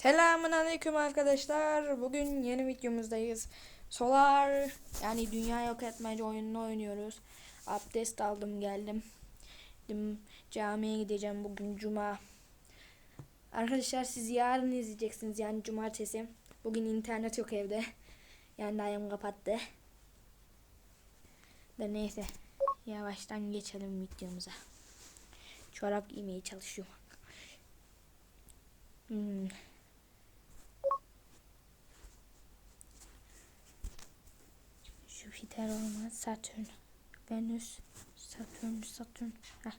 Selamun aleyküm arkadaşlar. Bugün yeni videomuzdayız. Solar yani dünya yok etmece oyununu oynuyoruz. Abdest aldım geldim. Dedim, camiye gideceğim bugün cuma. Arkadaşlar siz yarın izleyeceksiniz yani cumartesi. Bugün internet yok evde. Yani dayım kapattı. Da neyse. Yavaştan geçelim videomuza. Çorap giymeye çalışıyorum. Hmm. Jüpiter olmaz. Satürn. Venüs. Satürn. Satürn. Heh.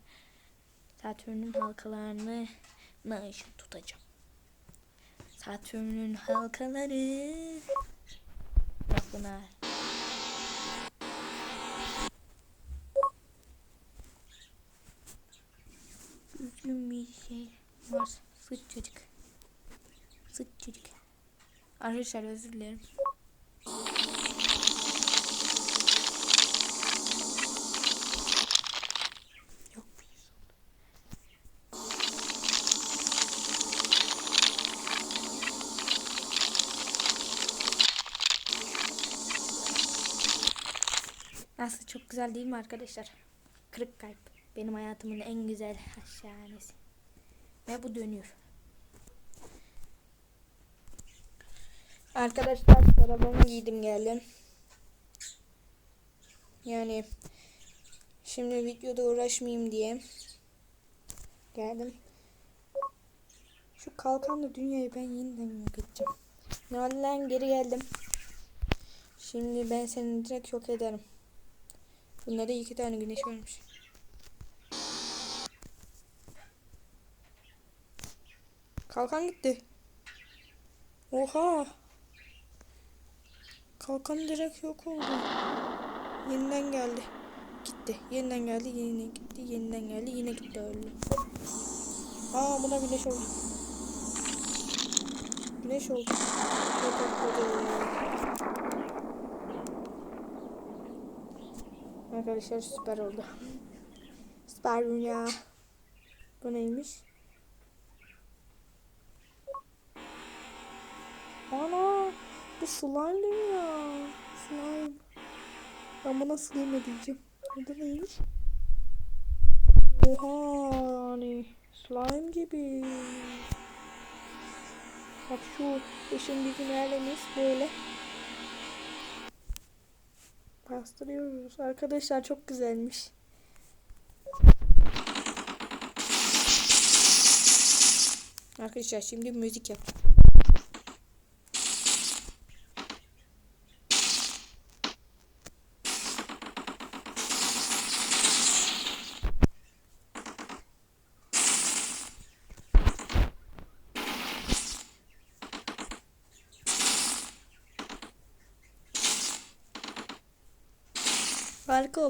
Satürn'ün halkalarını ışık tutacağım. Satürn'ün halkaları. Bak bunlar. Üzgün bir şey var. Sıç çocuk. Arkadaşlar özür dilerim. Nasıl çok güzel değil mi arkadaşlar? Kırık kalp. Benim hayatımın en güzel şahanesi. Ve bu dönüyor. Arkadaşlar çorabımı giydim geldim. Yani şimdi videoda uğraşmayayım diye geldim. Şu kalkanlı dünyayı ben yeniden yok edeceğim. Lan geri geldim. Şimdi ben seni direkt yok ederim. Bunlarda iki tane güneş varmış. Kalkan gitti. Oha. Kalkan direkt yok oldu. Yeniden geldi. Gitti. Yeniden geldi. Yine gitti. Yeniden geldi. Yine gitti öldü. Aa buna güneş oldu. Güneş oldu. Yok oldu. Arkadaşlar süper oldu. Süper dünya. Bu neymiş? Ana bu slime dünya. Slime. Ben buna slime diyeceğim. Bu da neymiş? Oha yani slime gibi. Bak şu ışın bizim yerlerimiz böyle. Bastırıyoruz. Arkadaşlar çok güzelmiş. Arkadaşlar şimdi müzik yap.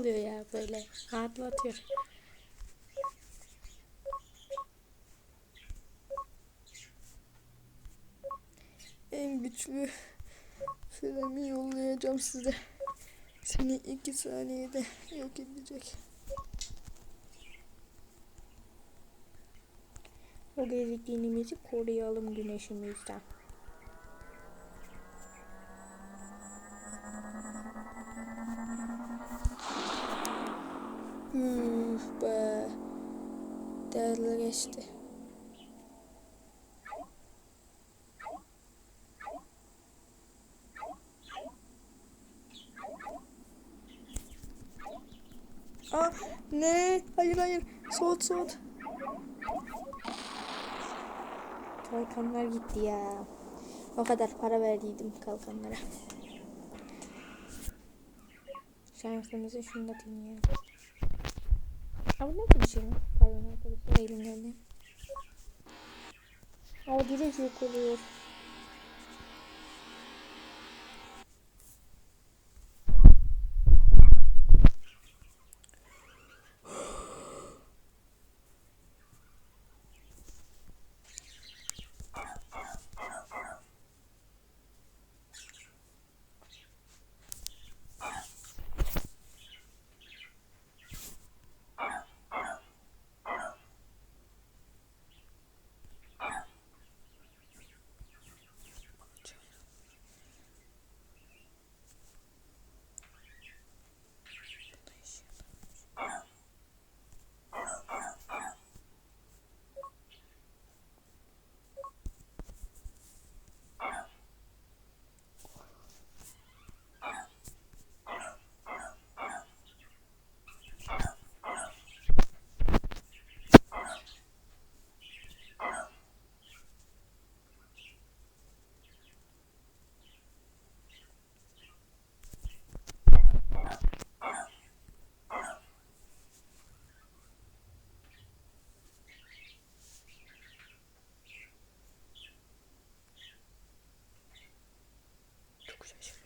Oluyor ya böyle. Rahatlatıyor. En güçlü filmi yollayacağım size. Seni iki saniyede yok edecek. O gezegenimizi koruyalım güneşimizden. Değerli geçti. Aa ne? Hayır hayır. Soğut soğut. Kalkanlar gitti ya. O kadar para verdiydim kalkanlara. Şansımızı şunu da dinleyelim. Bu bir şey mi? Pardon arkadaşlar elim geldi. Aa direkt yok oluyor. Çok şaşırdım.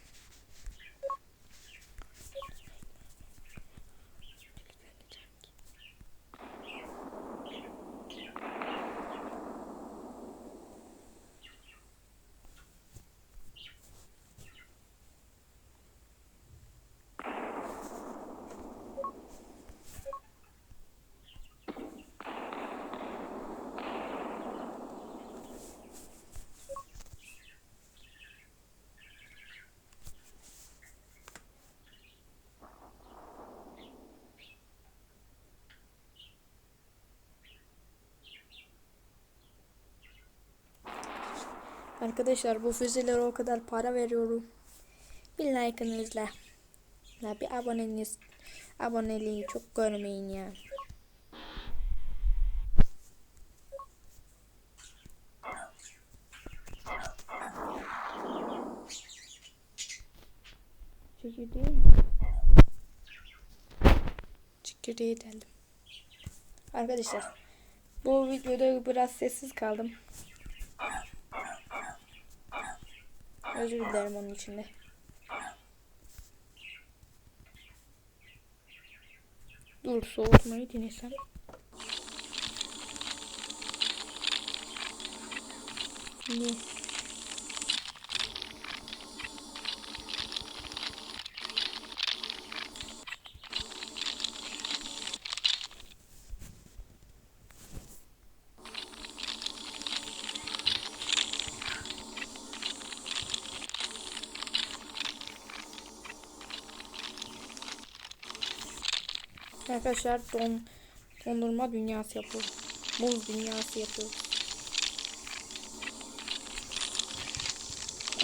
Arkadaşlar bu füzelere o kadar para veriyorum. Bir like'ınızla. Ya bir aboneniz aboneliği çok görmeyin ya. Çekirdeği mi? Çekirdeği deldim. Arkadaşlar bu videoda biraz sessiz kaldım. Özür dilerim onun için de. Dur soğutmayı denesem. Şimdi Arkadaşlar don, dondurma dünyası yapıyoruz. Buz dünyası yapıyoruz.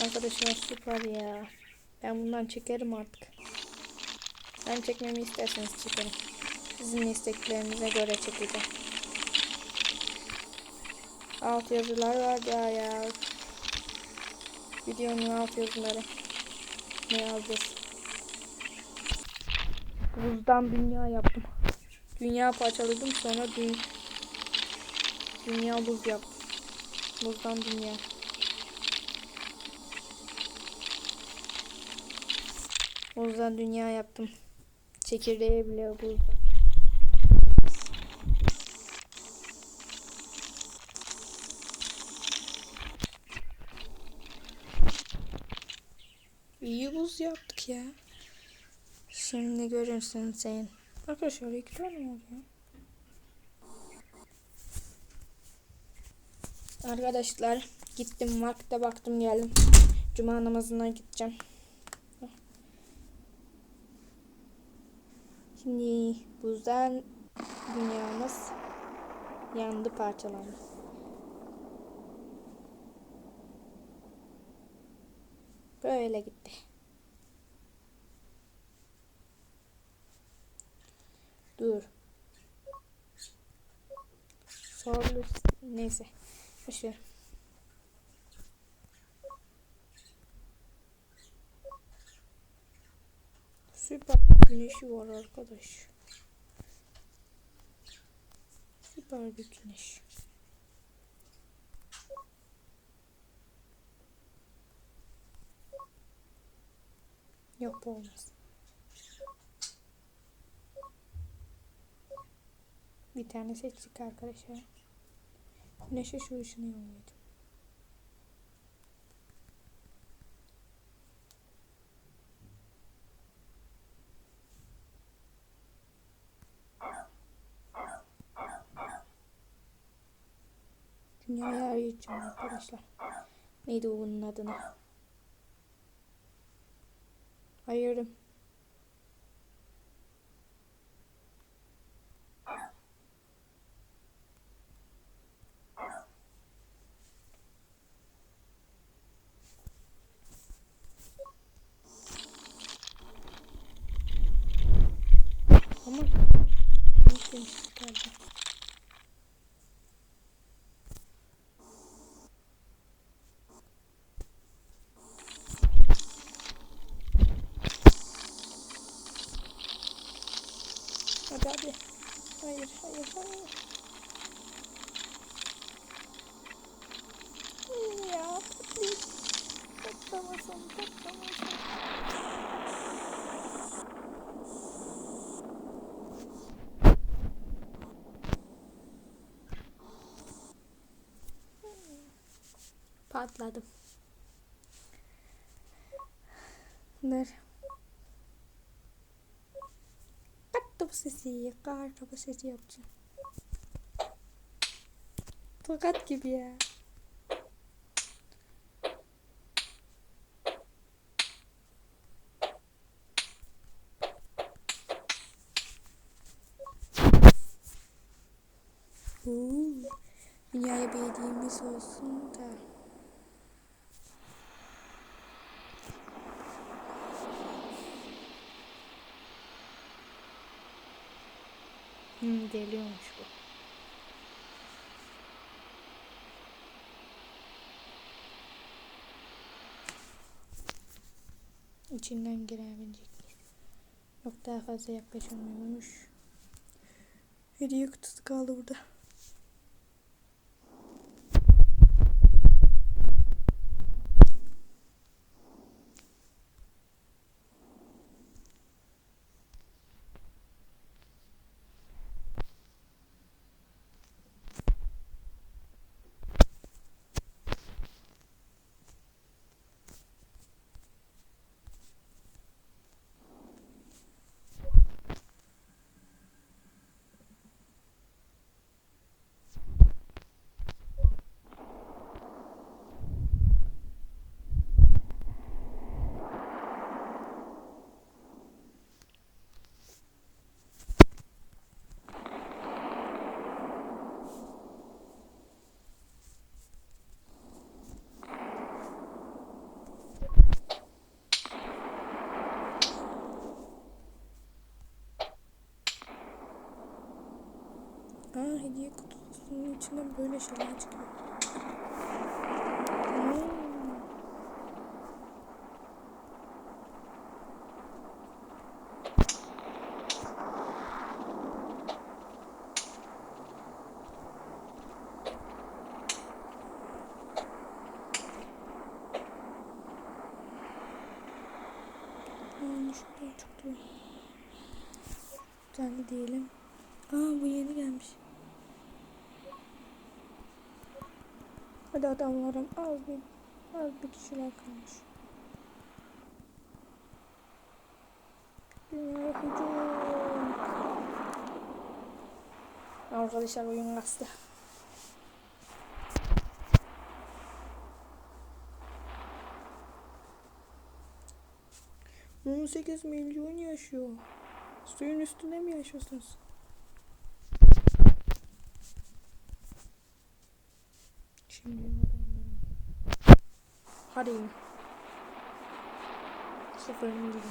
Arkadaşlar süper ya. Ben bundan çekerim artık. Ben çekmemi isterseniz çekerim. Sizin isteklerinize göre çekeceğim. Alt yazılar var ya ya. Videonun alt yazıları. Ne yazacağız? Buzdan dünya yaptım. Dünya parçaladım sonra dü dünya buz yaptım. Buzdan dünya. Buzdan dünya yaptım. Çekirdeği bile buzdan. İyi buz yaptık ya. Şimdi görürsün sen. Arkadaşlar iki tane oluyor? Arkadaşlar gittim vakte baktım geldim. Cuma namazına gideceğim. Şimdi buzdan dünyamız yandı parçalandı. Böyle gitti. Dur. Sorlu neyse. Boşver. Süper güneşi var arkadaş. Süper bir güneş. Yok bu olmaz. Bir tane seçtik arkadaşlar. Güneşe şu ışını yolladım. Dünyayı arayacağım arkadaşlar. Neydi o bunun adını? Ayırdım. Ama ne demiştik galiba. Patladım. Dur. Kartopu sesi, kartopu sesi yapacağım. Tokat gibi ya. Oo, dünyaya bir hediyemiz olsun da. Hmm, deliyormuş bu. İçinden girebilecek miyiz? Yok daha fazla yaklaşamıyormuş. Hediye kutusu kaldı burada. Aa hediye kutusunun içinden böyle şeyler çıkıyor. Hmm. Aa, şuradan çıktı. Bir tane diyelim. Aa bu yeni gelmiş. Hadi adamlarım az bir az bir kişiler kalmış. Dünya hücum. Arkadaşlar oyun kastı. On sekiz milyon yaşıyor. Suyun üstünde mi yaşıyorsunuz? Şimdi adamlarım. Hadi. Sıfır milyon.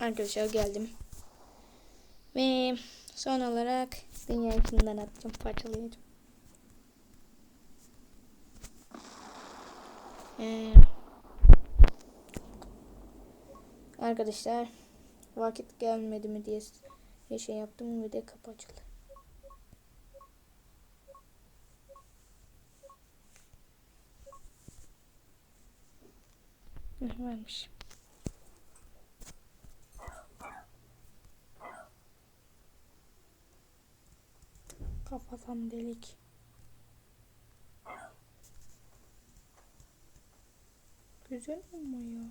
Arkadaşlar geldim. Ve son olarak dünya içinden atacağım parçalayacağım. Ee, arkadaşlar vakit gelmedi mi diye şey yaptım ve de kapı açıldı. Heh, Kafadan delik. Güzel ya.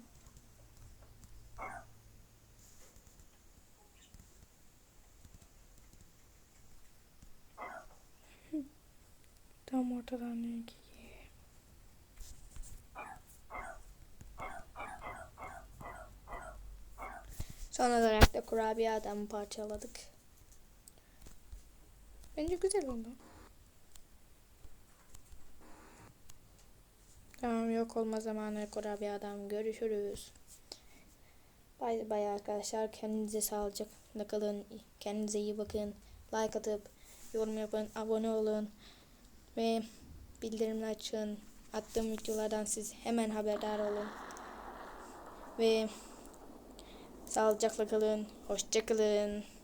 Tam ortadan rengi. Son olarak da kurabiye adamı parçaladık. Bence güzel oldu. Tamam yok olma zamanı kurabiye adam. Görüşürüz. Bay bay arkadaşlar. Kendinize sağlıcakla kalın. Kendinize iyi bakın. Like atıp yorum yapın. Abone olun. Ve bildirimleri açın. Attığım videolardan siz hemen haberdar olun. Ve sağlıcakla kalın. Hoşça kalın.